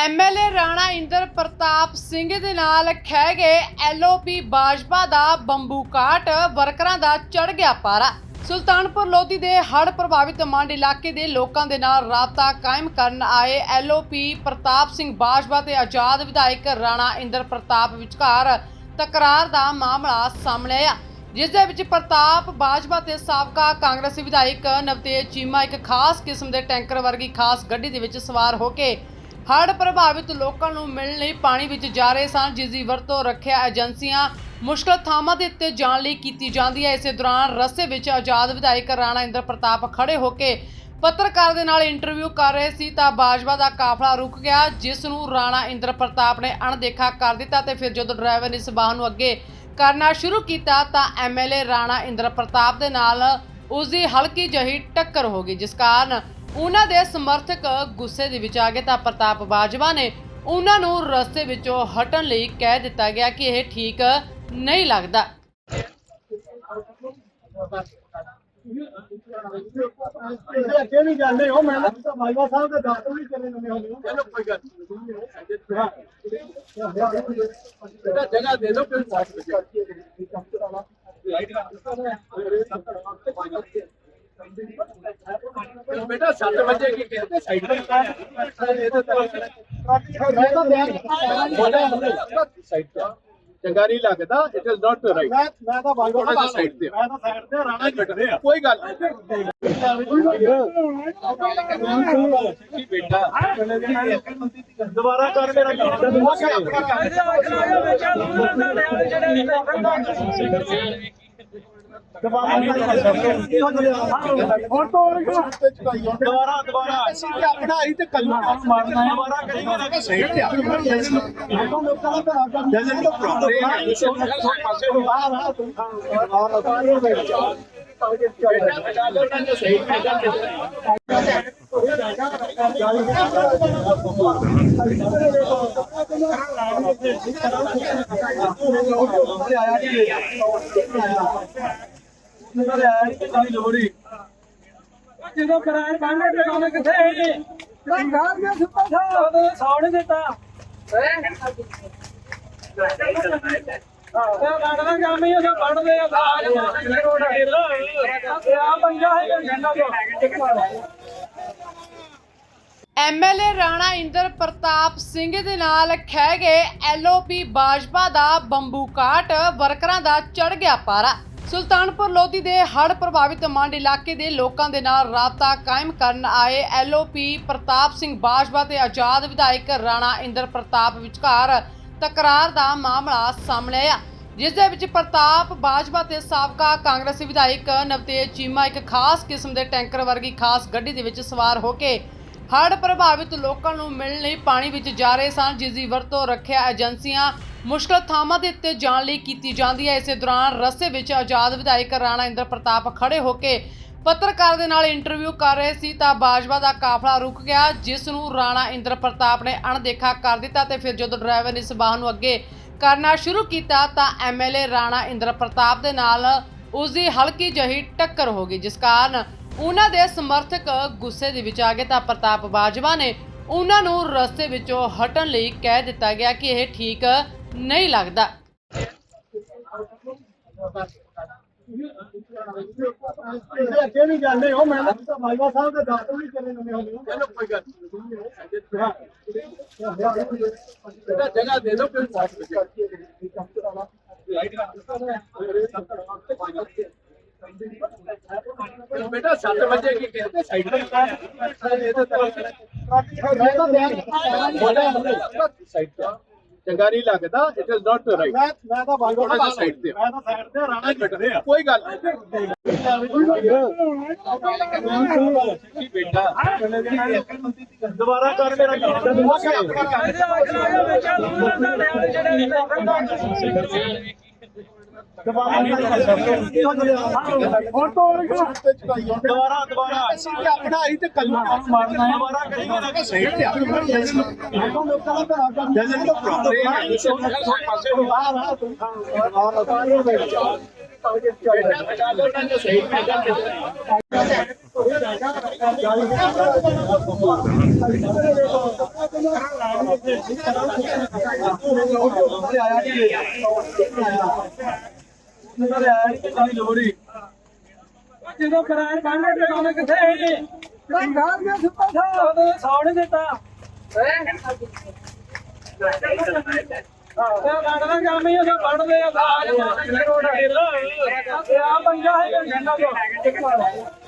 MLA Rana Inder Pratap Singh ਦੇ ਨਾਲ ਖਹਿ ਗਏ ਐਲਓਪੀ ਬਾਜਪਾ ਦਾ ਬੰਬੂ ਕਾਟ, ਵਰਕਰਾਂ ਦਾ ਚੜ ਗਿਆ ਪਾਰਾ। ਸੁਲਤਾਨਪੁਰ ਲੋਧੀ ਦੇ ਹੜ੍ਹ ਪ੍ਰਭਾਵਿਤ ਮੰਡ ਇਲਾਕੇ ਦੇ ਲੋਕਾਂ ਦੇ ਨਾਲ ਰਾਬਤਾ ਕਾਇਮ ਕਰਨ ਆਏ ਐਲਓਪੀ ਪ੍ਰਤਾਪ ਸਿੰਘ ਬਾਜਵਾ ਤੇ ਆਜ਼ਾਦ ਵਿਧਾਇਕ ਰਾਣਾ ਇੰਦਰ ਪ੍ਰਤਾਪ ਵਿਚਕਾਰ ਤਕਰਾਰ ਦਾ ਮਾਮਲਾ ਸਾਹਮਣੇ ਆਇਆ, ਜਿਸ ਦੇ ਵਿੱਚ ਪ੍ਰਤਾਪ ਬਾਜਵਾ ਤੇ ਸਾਬਕਾ ਕਾਂਗਰਸੀ ਵਿਧਾਇਕ ਨਵਤੇਜ ਚੀਮਾ ਇੱਕ ਖਾਸ ਕਿਸਮ ਦੇ ਟੈਂਕਰ ਵਰਗੀ ਖਾਸ ਗੱਡੀ ਦੇ ਵਿੱਚ ਸਵਾਰ ਹੋ ਕੇ ਹੜ੍ਹ ਪ੍ਰਭਾਵਿਤ ਲੋਕਾਂ ਨੂੰ ਮਿਲਣ ਲਈ ਪਾਣੀ ਵਿੱਚ ਜਾ ਰਹੇ ਸਨ, ਜਿਸ ਦੀ ਵਰਤੋਂ ਰੱਖਿਆ ਏਜੰਸੀਆਂ ਮੁਸ਼ਕਲ ਥਾਵਾਂ ਦੇ ਉੱਤੇ ਜਾਣ ਲਈ ਕੀਤੀ ਜਾਂਦੀ ਹੈ। ਇਸੇ ਦੌਰਾਨ ਰਸਤੇ ਵਿੱਚ ਆਜ਼ਾਦ ਵਿਧਾਇਕ ਰਾਣਾ ਇੰਦਰ ਪ੍ਰਤਾਪ ਖੜੇ ਹੋ ਕੇ ਪੱਤਰਕਾਰ ਦੇ ਨਾਲ ਇੰਟਰਵਿਊ ਕਰ ਰਹੇ ਸੀ ਤਾਂ ਬਾਜਵਾ ਦਾ ਕਾਫਲਾ ਰੁਕ ਗਿਆ, ਜਿਸ ਨੂੰ ਰਾਣਾ ਇੰਦਰ ਪ੍ਰਤਾਪ ਨੇ ਅਣਦੇਖਾ ਕਰ ਦਿੱਤਾ ਤੇ ਫਿਰ ਜਦੋਂ ਡਰਾਈਵਰ ਇਸ ਵਾਹਨ ਨੂੰ ਅੱਗੇ ਕਰਨਾ ਸ਼ੁਰੂ ਕੀਤਾ ਤਾਂ ਐਮਐਲਏ ਰਾਣਾ ਇੰਦਰ ਪ੍ਰਤਾਪ ਦੇ ਨਾਲ ਉਸ ਦੀ ਹਲਕੀ ਜਹੀ ਟੱਕਰ ਹੋ ਗਈ, ਜਿਸ ਕਾਰਨ ਉਹਨਾਂ ਦੇ ਸਮਰਥਕ ਗੁੱਸੇ ਦੇ ਵਿੱਚ ਆ ਗਏ ਤਾਂ ਪ੍ਰਤਾਪ ਬਾਜਵਾ ਨੇ ਉਹਨਾਂ ਨੂੰ ਰਸਤੇ ਵਿੱਚੋਂ ਹਟਣ ਲਈ ਕਹਿ ਦਿੱਤਾ ਗਿਆ ਕਿ ਇਹ ਠੀਕ ਨਹੀਂ ਲੱਗਦਾ। ਅੱਗੇ ਨਹੀਂ ਜਾਂਦੇ ਹੋ ਮੈਂ ਤਾਂ ਮਾਲਵਾ ਸਾਹਿਬ ਦੇ ਦਾਤੋਂ ਵੀ ਚਲੇ ਨਵੇਂ ਹੋ ਚਲੋ ਕੋਈ ਗੱਲ ਬੇਟਾ ਜਗ੍ਹਾ ਦੇ ਦਿਓ ਫਿਰ। ਸਾਥ ਬੇਟਾ 7 ਵਜੇ ਕੀ ਕਹਿੰਦੇ ਸਾਈਡ ਤੇ ਮੈਂ ਤਾਂ ਬਿਆਨ ਸਾਈਡ ਤੇ ਚੰਗਾ ਨਹੀਂ ਲੱਗਦਾ ਇਟ ਇਜ਼ ਨਾਟ ਰਾਈਟ ਮੈਂ ਮੈਂ ਤਾਂ ਬਾਈ ਥੋੜਾ ਸਾਈਡ ਤੇ ਮੈਂ ਤਾਂ ਸਾਈਡ ਤੇ ਰਾਣਾ ਕੱਟ ਰਿਹਾ ਕੋਈ ਗੱਲ ਨਹੀਂ ਬੇਟਾ ਦੁਬਾਰਾ ਕਰ ਮੇਰਾ ਤੋਂ ਦੁਬਾਰਾ ਦੁਬਾਰਾ ਅਸੀਂ ਤੇ ਆਪਣਾ ਹੀ ਤੇ ਕੱਲੂ ਮਾਰਨਾ ਹੈ ਦੁਬਾਰਾ। ਕਰੀਏ ਨਾ ਸਹੀ ਤੇ ਆਪਾਂ ਲੋਕਾਂ ਦਾ ਭਲਾ ਕਰ ਜਜਨ ਤੋਂ ਪ੍ਰੋਬਲਮ ਪਾਸੇ ਹੋ ਆ। ਰਹਾ ਤੂੰ ਔਰ ਪਾਣੀ ਵਿੱਚ ਸਹੀ ਜਦੋਂ ਕਰਾਰ ਬੰਨ ਤੇ ਉਹਨੇ ਕਿੱਥੇ ਹੈ ਜੀ? ਸਰਕਾਰ ਨੇ ਸੁੱਤਾ ਥਾ। ਉਹਨੇ ਸੌਣ ਨਹੀਂ ਦਿੱਤਾ। ਉਹ ਲੜਨਾ ਕੰਮ ਹੀ ਉਹ ਪੜਦੇ ਆ ਸਾਜ ਰੋਡ ਤੇ ਆ ਪੰਜਾ ਹੈ ਜੰਨਾ ਤੋਂ ਐਮਐਲਏ ਰਾਣਾ ਇੰਦਰ ਪ੍ਰਤਾਪ ਸਿੰਘ ਦੇ ਨਾਲ ਖਹਿ ਗਏ ਐਲਓਪੀ ਬਾਜਪਾ ਦਾ ਬੰਬੂ ਕਾਟ ਵਰਕਰਾਂ ਦਾ ਚੜ ਗਿਆ ਪਾਰਾ। ਸੁਲਤਾਨਪੁਰ ਲੋਧੀ ਦੇ ਹੜ੍ਹ ਪ੍ਰਭਾਵਿਤ ਮੰਡ ਇਲਾਕੇ ਦੇ ਲੋਕਾਂ ਦੇ ਨਾਲ ਰਾਬਤਾ ਕਾਇਮ ਕਰਨ ਆਏ ਐਲਓਪੀ ਪ੍ਰਤਾਪ ਸਿੰਘ ਬਾਜਵਾ ਤੇ ਆਜ਼ਾਦ ਵਿਧਾਇਕ ਰਾਣਾ ਇੰਦਰ ਪ੍ਰਤਾਪ ਵਿਚਕਾਰ ਤਕਰਾਰ ਦਾ ਮਾਮਲਾ ਸਾਹਮਣੇ ਆਇਆ, ਜਿਸ ਦੇ ਵਿੱਚ ਪ੍ਰਤਾਪ ਬਾਜਵਾ ਤੇ ਸਾਬਕਾ ਕਾਂਗਰਸੀ ਵਿਧਾਇਕ ਨਵਤੇਜ ਚੀਮਾ ਇੱਕ ਖਾਸ ਕਿਸਮ ਦੇ ਟੈਂਕਰ ਵਰਗੀ ਖਾਸ ਗੱਡੀ ਦੇ ਵਿੱਚ ਸਵਾਰ ਹੋ ਕੇ ਹੜ੍ਹ ਪ੍ਰਭਾਵਿਤ ਲੋਕਾਂ ਨੂੰ ਮਿਲਣ ਲਈ ਪਾਣੀ ਵਿੱਚ ਜਾ ਰਹੇ ਸਨ, ਜਿਸ ਦੀ ਵਰਤੋਂ ਰੱਖਿਆ ਏਜੰਸੀਆਂ ਮੁਸ਼ਕਲ ਥਾਵਾਂ ਦੇ ਉੱਤੇ ਜਾਣ ਲਈ ਕੀਤੀ ਜਾਂਦੀ ਹੈ। ਇਸੇ ਦੌਰਾਨ ਰਸਤੇ ਵਿੱਚ ਆਜ਼ਾਦ ਵਿਧਾਇਕ ਰਾਣਾ ਇੰਦਰ ਪ੍ਰਤਾਪ ਖੜੇ ਹੋ ਕੇ ਪੱਤਰਕਾਰ ਦੇ ਨਾਲ ਇੰਟਰਵਿਊ ਕਰ ਰਹੇ ਸੀ ਤਾਂ ਬਾਜਵਾ ਦਾ ਕਾਫਲਾ ਰੁਕ ਗਿਆ, ਜਿਸ ਨੂੰ ਰਾਣਾ ਇੰਦਰ ਪ੍ਰਤਾਪ ਨੇ ਅਣਦੇਖਾ ਕਰ ਦਿੱਤਾ ਤੇ ਫਿਰ ਜਦੋਂ ਡਰਾਈਵਰ ਨੇ ਇਸ ਨੂੰ ਅੱਗੇ ਕਰਨਾ ਸ਼ੁਰੂ ਕੀਤਾ ਤਾਂ ਐਮਐਲਏ ਰਾਣਾ ਇੰਦਰ ਪ੍ਰਤਾਪ ਦੇ ਨਾਲ ਉਸ ਦੀ ਹਲਕੀ ਜਹੀ ਟੱਕਰ ਹੋ ਗਈ, ਜਿਸ ਕਾਰਨ ਉਹਨਾਂ ਦੇ ਸਮਰਥਕ ਗੁੱਸੇ ਦੇ ਵਿੱਚ ਆ ਗਏ ਤਾਂ ਪ੍ਰਤਾਪ ਬਾਜਵਾ ਨੇ ਉਹਨਾਂ ਨੂੰ ਰਸਤੇ ਵਿੱਚੋਂ ਹਟਣ ਲਈ ਕਹਿ ਦਿੱਤਾ ਗਿਆ ਕਿ ਇਹ ਠੀਕ ਨਹੀਂ ਲੱਗਦਾ। ਅੱਗੇ ਨਹੀਂ ਜਾਂਦੇ ਹੋ ਮੈਂ ਤਾਂ ਮਾਲਵਾ ਸਾਹਿਬ ਦੇ ਦਾਤੋਂ ਵੀ ਚਲੇ ਨਵੇਂ ਹੋ। ਗਏ ਚਲੋ ਕੋਈ ਗੱਲ ਬੇਟਾ ਜਗ੍ਹਾ ਦੇ ਦਿਓ ਫਿਰ ਸਾਥ ਬੇਟਾ 7 ਵਜੇ ਕੀ ਕਹਿੰਦੇ ਸਾਈਡ ਤੇ। ਮੈਂ ਤਾਂ ਸਾਈਡ ਤੇ ਚੰਗਾ ਨਹੀਂ ਲੱਗਦਾ ਇਟ ਇਜ਼ ਨਾਟ ਰਾਈਟ ਮੈਂ ਮੈਂ ਤਾਂ ਬਾਈ ਥੋੜਾ ਸਾਈਡ ਤੇ ਮੈਂ ਤਾਂ ਸਾਈਡ ਤੇ ਰਾਣਾ ਕੱਟ ਰਿਹਾ ਕੋਈ ਗੱਲ ਨਹੀਂ। ਬੇਟਾ ਦੁਬਾਰਾ ਕਰ ਮੇਰਾ ਤੋਂ ਦੁਬਾਰਾ ਦੁਬਾਰਾ ਅਸੀਂ ਤੇ ਆਪਣਾ ਹੀ ਤੇ ਕੱਲੂ ਮਾਰਨਾ ਹੈ ਦੁਬਾਰਾ ਕਰੀਏ ਨਾ ਸਹੀ ਤੇ ਆਪਾਂ ਲੋਕਾਂ ਦਾ ਭਲਾ ਕਰ ਜਜਨ ਤੋਂ ਪ੍ਰੋਬਲਮ ਪਾਸੇ ਹੋ ਆ ਰਹਾ ਤੂੰ ਔਰ ਪਾਣੀ ਵਿੱਚ ਜਦੋਂ ਕਰਾਰ ਬੰਨ ਕੇ ਉਹਨੇ ਕਿੱਥੇ ਹੈ ਜੀ ਬੰਗਾਲ ਦੇ ਸੁੱਤਾ ਥਾ ਉਹਦੇ ਸੌਣ ਦਿੱਤਾ ਹੀ ਆ ਪੰਜਾ ਹੈ ਤੋਂ